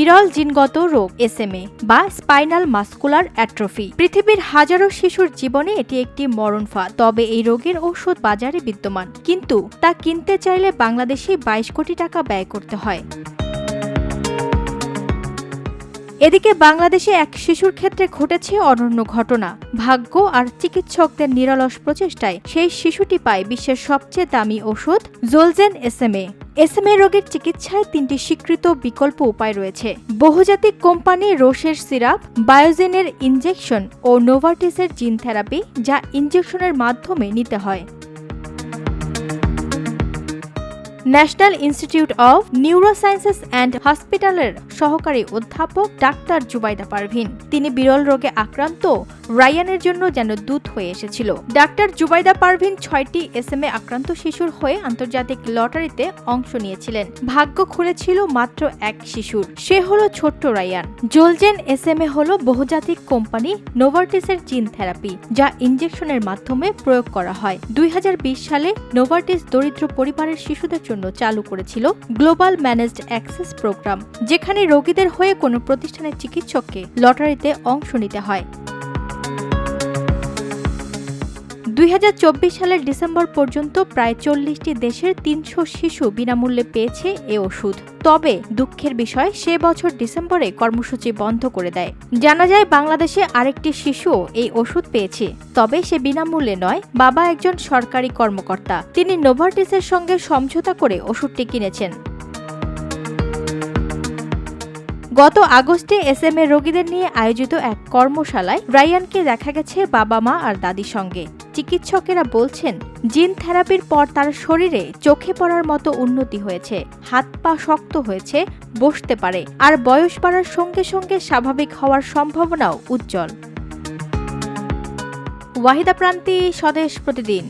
বিরল জিনগত রোগ এসএমএ বা স্পাইনাল মাস্কুলার অ্যাট্রফি। পৃথিবীর হাজারো শিশুর জীবনে এটি একটি মরণ ফাঁদ, তবে এই রোগের ঔষধ বাজারে বিদ্যমান। কিন্তু তা কিনতে চাইলে বাংলাদেশে বাইশ কোটি টাকা ব্যয় করতে হয়। এদিকে বাংলাদেশে এক শিশুর ক্ষেত্রে ঘটেছে অনন্য ঘটনা। ভাগ্য আর চিকিৎসকদের নিরলস প্রচেষ্টায় সেই শিশুটি পায় বিশ্বের সবচেয়ে দামি ওষুধ জোলজেন এসএমএ। এসএমএ রোগের চিকিৎসায় তিনটি স্বীকৃত বিকল্প উপায় রয়েছে। বহুজাতিক কোম্পানি রোশের সিরাপ, বায়োজেনের ইনজেকশন ও নোভার্টিসের জিন থেরাপি যা ইনজেকশনের মাধ্যমে নিতে হয়। National Institute of Neurosciences and হসপিটালের সহকারী অধ্যাপক ডাক্তার জুবাইদা পারভিন। তিনি বিরল রোগে আক্রান্ত, রায়ানের জন্য যেন দূত হয়ে এসেছিল। ডাক্তার জুবাইদা পারভিন ছয়টি এসএমএ আক্রান্ত শিশুর হয়ে আন্তর্জাতিক লটারিতে অংশ নিয়েছিলেন। ভাগ্য খুলেছিল মাত্র এক শিশুর। সে হলো ছোট্ট রায়ান। জোলজেন এস এম এ হলো বহুজাতিক কোম্পানি নোভার্টিসের জিন থেরাপি, যা ইনজেকশনের মাধ্যমে প্রয়োগ করা হয়। দুই হাজার বিশ সালে নোভার্টিস দরিদ্র পরিবারের শিশুদের জন্য চালু করেছিল গ্লোবাল ম্যানেজড অ্যাক্সেস প্রোগ্রাম যেখানে রোগীদের হয়ে কোনো প্রতিষ্ঠানের চিকিৎসককে লটারিতে অংশ নিতে হয়। দুই হাজার চব্বিশ সালের ডিসেম্বর পর্যন্ত প্রায় চল্লিশটি দেশের তিনশো শিশু বিনামূল্যে পেয়েছে এ ওষুধ। তবে দুঃখের বিষয়, সে বছর ডিসেম্বরে কর্মসূচি বন্ধ করে দেয়। জানা যায়, বাংলাদেশে আরেকটি শিশু এই ওষুধ পেয়েছে। তবে সে বিনামূল্যে নয়, বাবা একজন সরকারি কর্মকর্তা। তিনি নোভার্টিসের সঙ্গে সমঝোতা করে ওষুধটি কিনেছেন। গত আগস্টে এস এম এ রোগীদের নিয়ে আয়োজিত এক কর্মশালায় রায়ানকে দেখা গেছে বাবা মা আর দাদির সঙ্গে। চিকিৎসকেরা বলছেন, জিন থেরাপির পর তার শরীরে চোখে পড়ার মতো উন্নতি হয়েছে, হাত পা শক্ত হয়েছে, বসতে পারে, আর বয়স বাড়ার সঙ্গে সঙ্গে স্বাভাবিক হওয়ার সম্ভাবনাও উজ্জ্বল। ওয়াহিদা প্রান্তি স্বদেশ প্রতিদিন।